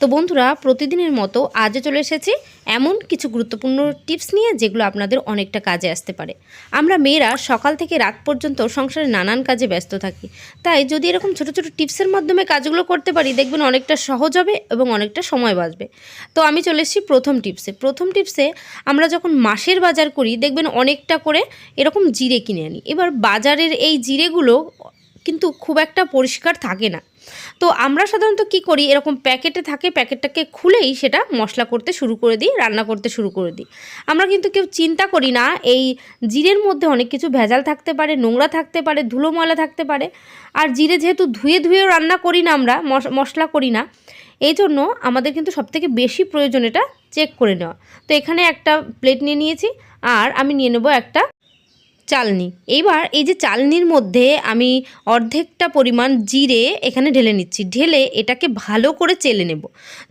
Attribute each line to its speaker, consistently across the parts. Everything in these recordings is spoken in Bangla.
Speaker 1: তো বন্ধুরা, প্রতিদিনের মতো আজও চলে এসেছি এমন কিছু গুরুত্বপূর্ণ টিপস নিয়ে যেগুলো আপনাদের অনেকটা কাজে আসতে পারে। আমরা মেয়েরা সকাল থেকে রাত পর্যন্ত সংসারে নানান কাজে ব্যস্ত থাকি। তাই যদি এরকম ছোট ছোট টিপসের মাধ্যমে কাজগুলো করতে পারি, দেখবেন অনেকটা সহজ হবে এবং অনেকটা সময় বাঁচবে। তো আমি চলে এসেছি প্রথম টিপসে। প্রথম টিপসে আমরা যখন মাসের বাজার করি, দেখবেন অনেকটা করে এরকম জিরে কিনে আনি। এবার বাজারের এই জিরেগুলো কিন্তু খুব একটা পরিষ্কার থাকে না। তো আমরা সাধারণত কি করি? এরকম প্যাকেটে থাকে, প্যাকেটটাকে খুলেই সেটা মশলা করতে শুরু করে দিই, রান্না করতে শুরু করে দিই। আমরা কিন্তু কেউ চিন্তা করি না, এই জিরের মধ্যে অনেক কিছু ভেজাল থাকতে পারে, নোংরা থাকতে পারে, ধুলো ময়লা থাকতে পারে। আর জিরে যেহেতু ধুয়ে ধুয়েও রান্না করি না আমরা, মশ- মশলা করি না এই জন্য আমাদের কিন্তু সবথেকে বেশি প্রয়োজন এটা চেক করে নেওয়া। তো এখানে একটা প্লেট নিয়ে নিয়েছি, আর আমি নিয়ে নেব একটা চালনি। এইবার এই যে চালনির মধ্যে আমি অর্ধেকটা পরিমাণ জিরে এখানে ঢেলে নিচ্ছি। ঢেলে এটাকে ভালো করে চেলে নেব।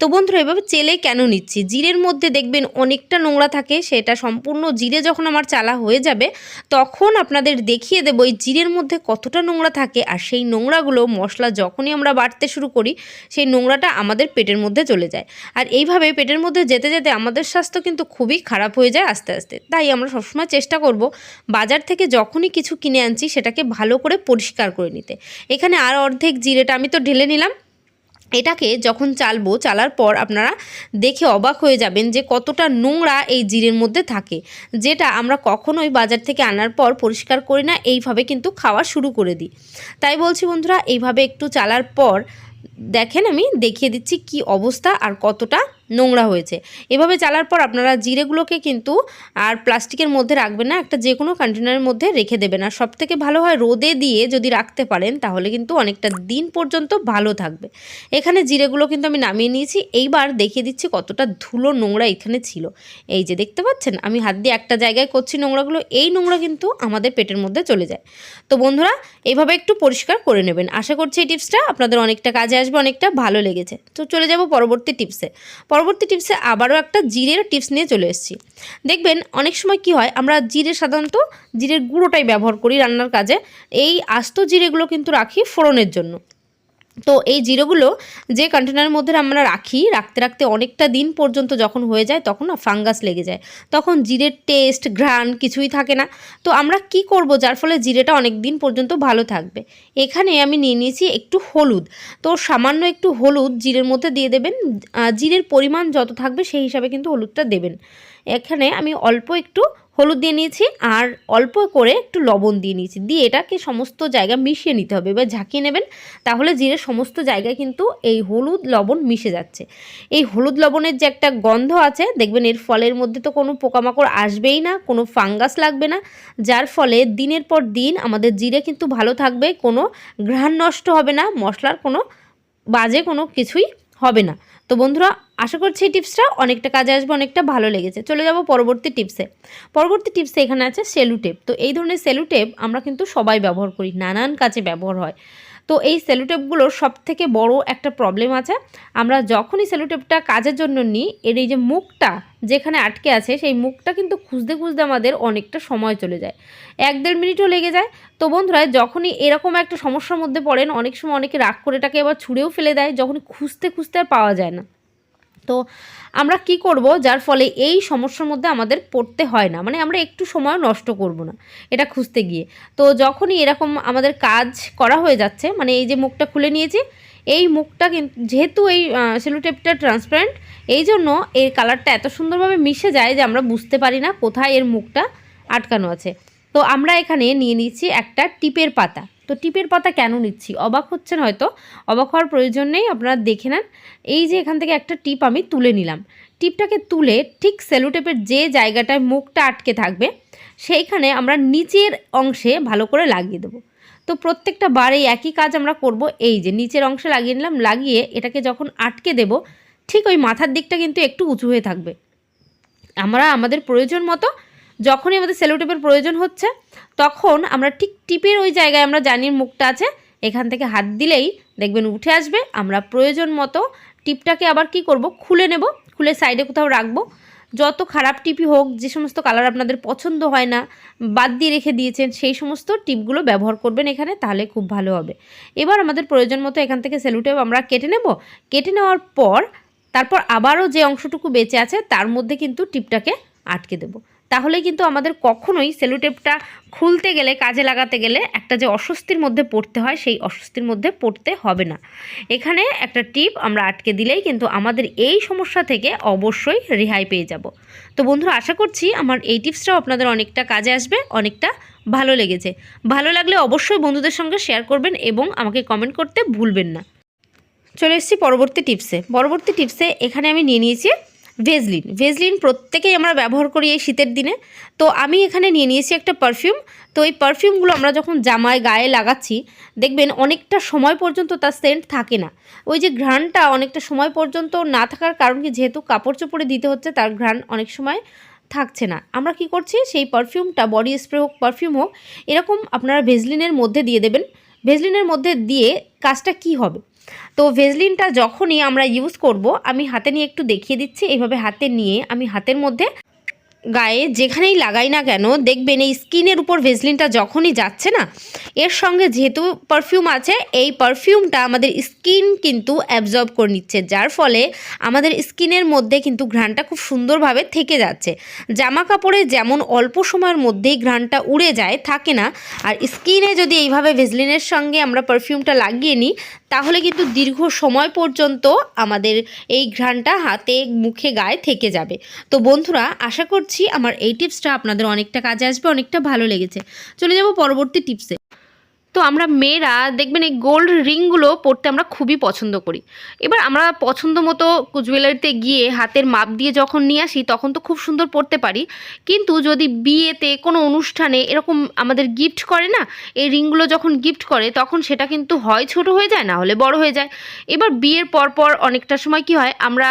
Speaker 1: তো বন্ধুরা, এভাবে চেলে কেন নিচ্ছি? জিরের মধ্যে দেখবেন অনেকটা নোংরা থাকে, সেটা সম্পূর্ণ জিরে যখন আমার চালা হয়ে যাবে, তখন আপনাদের দেখিয়ে দেবো এই জিরের মধ্যে কতটা নোংরা থাকে আর সেই নোংরাগুলো মশলা যখনই আমরা বাটতে শুরু করি, সেই নোংরাটা আমাদের পেটের মধ্যে চলে যায়। আর এইভাবে পেটের মধ্যে যেতে যেতে আমাদের স্বাস্থ্য কিন্তু খুবই খারাপ হয়ে যায় আস্তে আস্তে। তাই আমরা সবসময় চেষ্টা করব বাজার থেকে যখনই কিছু কিনে আনছি, সেটাকে ভালো করে পরিষ্কার করে নিতে। এখানে আর অর্ধেক জিরেটা আমি তো ঢেলে নিলাম। এটাকে যখন চালবো, চালার পর আপনারা দেখে অবাক হয়ে যাবেন যে কতটা নোংরা এই জিরের মধ্যে থাকে। যেটা আমরা কখনোই বাজার থেকে আনার পর পরিষ্কার করি না, এইভাবে কিন্তু খাওয়া শুরু করে দিই। তাই বলছি বন্ধুরা, এইভাবে একটু চালার পর দেখেন আমি দেখিয়ে দিচ্ছি কি অবস্থা আর কতটা নোংরা হয়েছে। এভাবে চালার পর আপনারা জিরেগুলোকে কিন্তু আর প্লাস্টিকের মধ্যে রাখবেন না, একটা যে কোনো কন্টেনারের মধ্যে রেখে দেবেন। আর সব থেকে ভালো হয় রোদে দিয়ে যদি রাখতে পারেন, তাহলে কিন্তু অনেকটা দিন পর্যন্ত ভালো থাকবে। এখানে জিরেগুলো কিন্তু আমি নামিয়ে নিয়েছি। এইবার দেখিয়ে দিচ্ছি কতটা ধুলো নোংরা এখানে ছিল। এই যে দেখতে পাচ্ছেন, আমি হাত দিয়ে একটা জায়গায় করছি নোংরাগুলো, এই নোংরা কিন্তু আমাদের পেটের মধ্যে চলে যায়। তো বন্ধুরা, এভাবে একটু পরিষ্কার করে নেবেন। আশা করছি এই টিপসটা আপনাদের অনেকটা কাজে আসবে। অনেকটা ভালো লেগেছে। তো চলে যাব পরবর্তী টিপসে। পরবর্তী টিপসে আবারও একটা জিরের টিপস নিয়ে চলে এসেছি। দেখবেন অনেক সময় কি হয়, আমরা জিরে সাধারণত জিরের গুঁড়োটাই ব্যবহার করি রান্নার কাজে। এই আস্ত জিরেগুলো কিন্তু রাখি ফোড়নের জন্য। তো এই জিরোগুলো যে কন্টেনারের মধ্যে আমরা রাখি, রাখতে রাখতে অনেকটা দিন পর্যন্ত যখন হয়ে যায় তখন না ফাঙ্গাস লেগে যায়। তখন জিরের টেস্ট ঘ্রাণ কিছুই থাকে না। তো আমরা কি করব? যার ফলে জিরেটা অনেক দিন পর্যন্ত ভালো থাকবে। এখানে আমি নিয়ে নিয়েছি একটু হলুদ। তো সামান্য একটু হলুদ জিরের মধ্যে দিয়ে দেবেন। জিরের পরিমাণ যত থাকবে সেই হিসাবে কিন্তু হলুদটা দেবেন। এখানে আমি অল্প একটু হলুদ দিয়ে নিয়েছি আর অল্প করে একটু লবণ দিয়ে নিয়েছি। দিয়ে এটাকে সমস্ত জায়গা মিশিয়ে নিতে হবে। এবার ঝাঁকিয়ে নেবেন, তাহলে জিরে সমস্ত জায়গায় কিন্তু এই হলুদ লবণ মিশে যাচ্ছে। এই হলুদ লবণের যে একটা গন্ধ আছে, দেখবেন এর ফলের মধ্যে তো কোনো পোকামাকড় আসবেই না, কোনো ফাঙ্গাস লাগবে না, যার ফলে দিনের পর দিন আমাদের জিরে কিন্তু ভালো থাকবে, কোনো ঘ্রাণ নষ্ট হবে না, মশলার কোনো বাজে কোনো কিছুই হবে না। তো বন্ধুরা আশা করছি এই টিপসটা অনেকটা কাজে আসবে, অনেকটা ভালো লেগেছে। চলে যাব পরবর্তী টিপসে। পরবর্তী টিপসে এখানে আছে সেলুটেপ। তো এই ধরনের সেলুটেপ আমরা কিন্তু সবাই ব্যবহার করি, নানান কাজে ব্যবহার হয়। তো এই সেলুটেপগুলোর সব থেকে বড় একটা প্রবলেম আছে, আমরা যখনই সেলুটেপটা কাজের জন্য নিই, এর এই যে মুখটা যেখানে আটকে আছে, সেই মুখটা কিন্তু খুঁজতে খুঁজতে আমাদের অনেকটা সময় চলে যায়। এক দেড় মিনিটও লেগে যায়। তো বন্ধুরা, যখনই এরকম একটা সমস্যার মধ্যে পড়েন, অনেক সময় অনেকে রাগ করে এটাকে আবার ছুঁড়েও ফেলে দেয়, যখনই খুঁজতে খুঁজতে আর পাওয়া যায় না। তো আমরা কি করব? যার ফলে এই সমস্যার মধ্যে আমাদের পড়তে হয় না। মানে আমরা একটু সময় নষ্ট করব না এটা খুঁজতে গিয়ে। তো যখনই এরকম আমাদের কাজ করা হয়ে যাচ্ছে মানে এই যে মুখটা খুলে নিয়েছি, এই মুখটা কিন্তু যেহেতু এই সেলুটেপটা ট্রান্সপারেন্ট এই জন্য এর কালারটা এত সুন্দরভাবে মিশে যায় যে আমরা বুঝতে পারি না কোথায় এর মুখটা আটকানো আছে। তো আমরা এখানে নিয়ে নিচ্ছি একটা টিপের পাতা। তো টিপের পাতা কেন নিচ্ছি? অবাক হচ্ছেন হয়তো। অবাক হওয়ার প্রয়োজন নেই, আপনারা দেখে নেন। এই যে এখান থেকে একটা টিপ আমি তুলে নিলাম। টিপটাকে তুলে ঠিক সেলোটেপের যে জায়গাটায় মুখটা আটকে থাকবে, সেইখানে আমরা নিচের অংশে ভালো করে লাগিয়ে দেবো। তো প্রত্যেকটা বারে একই কাজ আমরা করব এই যে নিচের অংশে লাগিয়ে নিলাম, লাগিয়ে এটাকে যখন আটকে দেব, ঠিক ওই মাথার দিকটা কিন্তু একটু উঁচু হয়ে থাকবে। আমরা আমাদের প্রয়োজন মতো যখনই আমাদের সেলোটেপের প্রয়োজন হচ্ছে, তখন আমরা ঠিক টিপের ওই জায়গায় আমরা জানির মুখটা আছে, এখান থেকে হাত দিলেই দেখবেন উঠে আসবে। আমরা প্রয়োজন মতো টিপটাকে আবার কি করব? খুলে নেব, খুলে সাইডে কোথাও রাখব। যত খারাপ টিপই হোক, যে সমস্ত কালার আপনাদের পছন্দ হয় না, বাদ দিয়ে রেখে দিয়েছেন, সেই সমস্ত টিপগুলো ব্যবহার করবেন এখানে, তাহলে খুব ভালো হবে। এবার আমাদের প্রয়োজন মতো এখান থেকে সেলুটেপ আমরা কেটে নেব। কেটে নেওয়ার পর, তারপর আবারও যে অংশটুকু বেঁচে আছে, তার মধ্যে কিন্তু টিপটাকে আটকে দেব। তাহলে কিন্তু আমাদের কখনোই সেলুটেপটা খুলতে গেলে, কাজে লাগাতে গেলে একটা যে অস্বস্তির মধ্যে পড়তে হয়, সেই অস্বস্তির মধ্যে পড়তে হবে না। এখানে একটা টিপ আমরা আটকে দিলেই কিন্তু আমাদের এই সমস্যা থেকে অবশ্যই রেহাই পেয়ে যাব। তো বন্ধুরা, আশা করছি আমার এই টিপসটাও আপনাদের অনেকটা কাজে আসবে, অনেকটা ভালো লেগেছে। ভালো লাগলে অবশ্যই বন্ধুদের সঙ্গে শেয়ার করবেন এবং আমাকে কমেন্ট করতে ভুলবেন না। চলে এসেছি পরবর্তী টিপসে। পরবর্তী টিপসে এখানে আমি নিয়ে নিয়েছি ভেজলিন ভেজলিন প্রত্যেকেই আমরা ব্যবহার করি এই শীতের দিনে। তো আমি এখানে নিয়ে নিয়েছি একটা পারফিউম তো এই পারফিউমগুলো আমরা যখন জামায়, গায়ে লাগাচ্ছি, দেখবেন অনেকটা সময় পর্যন্ত তার সেন্ট থাকে না। ওই যে ঘ্রাণটা অনেকটা সময় পর্যন্ত না থাকার কারণ কি, যেহেতু কাপড় চোপড়ে দিতে হচ্ছে, তার ঘ্রাণ অনেক সময় থাকছে না। আমরা কি করছি, সেই পারফিউমটা বডি স্প্রে হোক পারফিউম হোক, এরকম আপনারা ভেজলিনের মধ্যে দিয়ে দেবেন। ভেজলিনের মধ্যে দিয়ে কাজটা কি হবে? তো ভেজলিনটা যখনই আমরা ইউজ করব, আমি হাতে নিয়ে একটু দেখিয়ে দিচ্ছি। এইভাবে হাতে নিয়ে আমি হাতের মধ্যে গায়ে যেখানেই লাগাই না কেন, দেখবেন এই স্কিনের উপর ভেজলিনটা যখনই যাচ্ছে না, এর সঙ্গে যেহেতু পারফিউম আছে, এই পারফিউমটা আমাদের স্কিন কিন্তু অ্যাবজর্ব করে নিচ্ছে, যার ফলে আমাদের স্কিনের মধ্যে কিন্তু ঘ্রাণটা খুব সুন্দরভাবে থেকে যাচ্ছে। জামা কাপড়ে যেমন অল্প সময়ের মধ্যেই ঘ্রাণটা উড়ে যায়, থাকে না, আর স্কিনে যদি এইভাবে ভেজলিনের সঙ্গে আমরা পারফিউমটা লাগিয়ে নিই, তাহলে কিন্তু দীর্ঘ সময় পর্যন্ত আমাদের এই ঘ্রাণটা হাতে, মুখে, গায়ে থেকে যাবে। তো বন্ধুরা, আশা করছি আমার এই টিপসটা আপনাদের অনেকটা কাজে আসবে অনেকটা ভালো লেগেছে। চলে যাব পরবর্তী টিপসে তো আমরা মেয়েরা দেখবেন এই গোল্ড রিংগুলো পরতে আমরা খুবই পছন্দ করি। এবার আমরা পছন্দ মতো জুয়েলারিতে গিয়ে হাতের মাপ দিয়ে যখন নিয়ে আসি, তখন তো খুব সুন্দর পরতে পারি। কিন্তু যদি বিয়েতে কোনো অনুষ্ঠানে এরকম আমাদের গিফট করে না, এই রিংগুলো যখন গিফট করে, তখন সেটা কিন্তু হয় ছোট হয়ে যায়, না হলে বড় হয়ে যায়। এবার বিয়ের পর পর অনেকটা সময় কি হয়, আমরা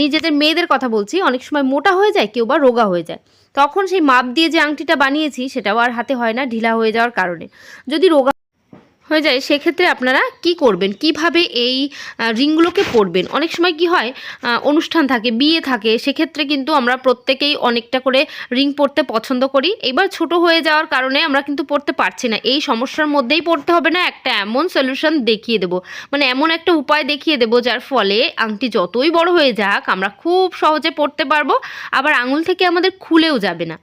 Speaker 1: নিজেদের মেয়েদের কথা বলছি, অনেক সময় মোটা হয়ে যায়, কেউ বা রোগা হয়ে যায়। তখন সেই মাপ দিয়ে যে আংটিটা বানিয়েছি সেটাও আর হাতে হয় না, ঢিলা হয়ে যাওয়ার কারণে। যদি রোগা হয়ে যায়, সেক্ষেত্রে আপনারা কি করবেন? কীভাবে এই রিংগুলোকে পরবেন? অনেক সময় কি হয় অনুষ্ঠান থাকে, বিয়ে থাকে, সেক্ষেত্রে কিন্তু আমরা প্রত্যেকেই অনেকটা করে রিং পরতে পছন্দ করি। এবার ছোট হয়ে যাওয়ার কারণে আমরা কিন্তু পড়তে পারছি না। এই সমস্যার মধ্যেই পড়তে হবে না, একটা এমন সলিউশন দেখিয়ে দেবো। মানে এমন একটা উপায় দেখিয়ে দেবো, যার ফলে আংটি যতই বড় হয়ে যাক, আমরা খুব সহজে পড়তে পারব। আবার আঙুল থেকে আমাদের খুলেও যাবে না।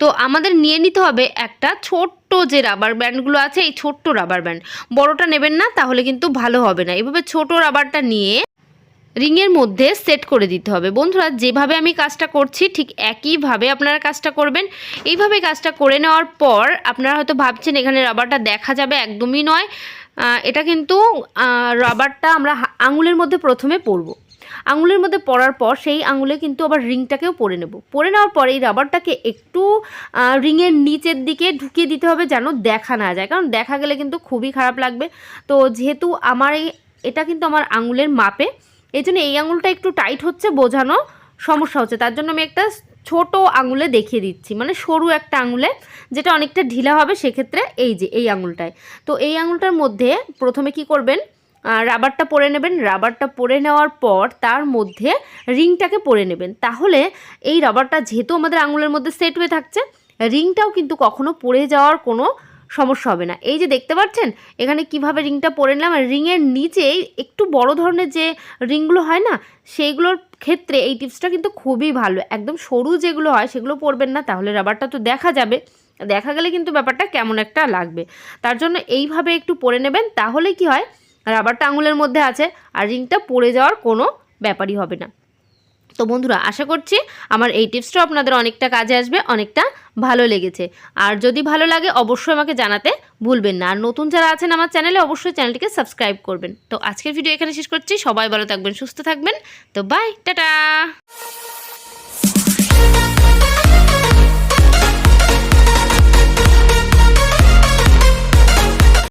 Speaker 1: তো আমাদের নিয়ে নিতে হবে একটা ছোট্ট যে রাবার ব্যান্ডগুলো আছে, এই ছোট্ট রাবার ব্যান্ড বড়টা নেবেন না, তাহলে কিন্তু ভালো হবে না। এভাবে ছোট রাবারটা নিয়ে রিংয়ের মধ্যে সেট করে দিতে হবে। বন্ধুরা, যেভাবে আমি কাজটা করছি, ঠিক একইভাবে আপনারা কাজটা করবেন। এইভাবে কাজটা করে নেওয়ার পর আপনারা হয়তো ভাবছেন, এখানে রাবারটা দেখা যাবে, একদমই নয়। এটা কিন্তু রাবারটা আমরা আঙুলের মধ্যে প্রথমে পরবো। আঙুলের মধ্যে পরার পর সেই আঙুলে কিন্তু আবার রিংটাকেও পরে নেব। পরে নেওয়ার পরে এই রাবারটাকে একটু রিংয়ের নিচের দিকে ঢুকিয়ে দিতে হবে যেন দেখা না যায়। কারণ দেখা গেলে কিন্তু খুবই খারাপ লাগবে। তো যেহেতু আমার এই, এটা কিন্তু আমার আঙুলের মাপে এই জন্য এই আঙুলটা একটু টাইট হচ্ছে, বোঝানো সমস্যা হচ্ছে। তার জন্য আমি একটা ছোট আঙুলে দেখিয়ে দিচ্ছি। মানে সরু একটা আঙুলে, যেটা অনেকটা ঢিলা হবে সেক্ষেত্রে এই যে, এই আঙুলটায়। তো এই আঙুলটার মধ্যে প্রথমে কি করবেন? রাবারটা পরে নেবেন। রাবারটা পরে নেওয়ার পর তার মধ্যে রিংটাকে পরে নেবেন। তাহলে এই রাবারটা যেহেতু আমাদের আঙুলের মধ্যে সেট হয়ে থাকছে রিংটাও কিন্তু কখনো পড়ে যাওয়ার কোনো সমস্যা হবে না। এই যে দেখতে পাচ্ছেন, এখানে কীভাবে রিংটা পরে নিলাম? আর রিংয়ের নিচেই একটু বড় ধরনের যে রিংগুলো হয় না, সেইগুলোর ক্ষেত্রে এই টিপসটা কিন্তু খুবই ভালো। একদম সরু যেগুলো হয়, সেগুলো পরবেন না, তাহলে রাবারটা তো দেখা যাবে। দেখা গেলে কিন্তু ব্যাপারটা কেমন একটা লাগবে। তার জন্য এইভাবে একটু পরে নেবেন। তাহলে কি হয় রাবারটা আঙুলের মধ্যে আছে আর রিংটা পড়ে যাওয়ার কোনো ব্যাপারই হবে না। তো বন্ধুরা, আশা করছি আমার এই টিপসটা আপনাদের অনেকটা কাজে আসবে, অনেকটা ভালো লেগেছে। আর যদি ভালো লাগে, অবশ্যই আমাকে জানাতে ভুলবেন না। আর নতুন যারা আছেন আমার চ্যানেলে, অবশ্যই চ্যানেলটিকে সাবস্ক্রাইব করবেন। তো আজকের ভিডিও এখানে শেষ করছি। সবাই ভালো থাকবেন, সুস্থ থাকবেন। তো বাই টাটা!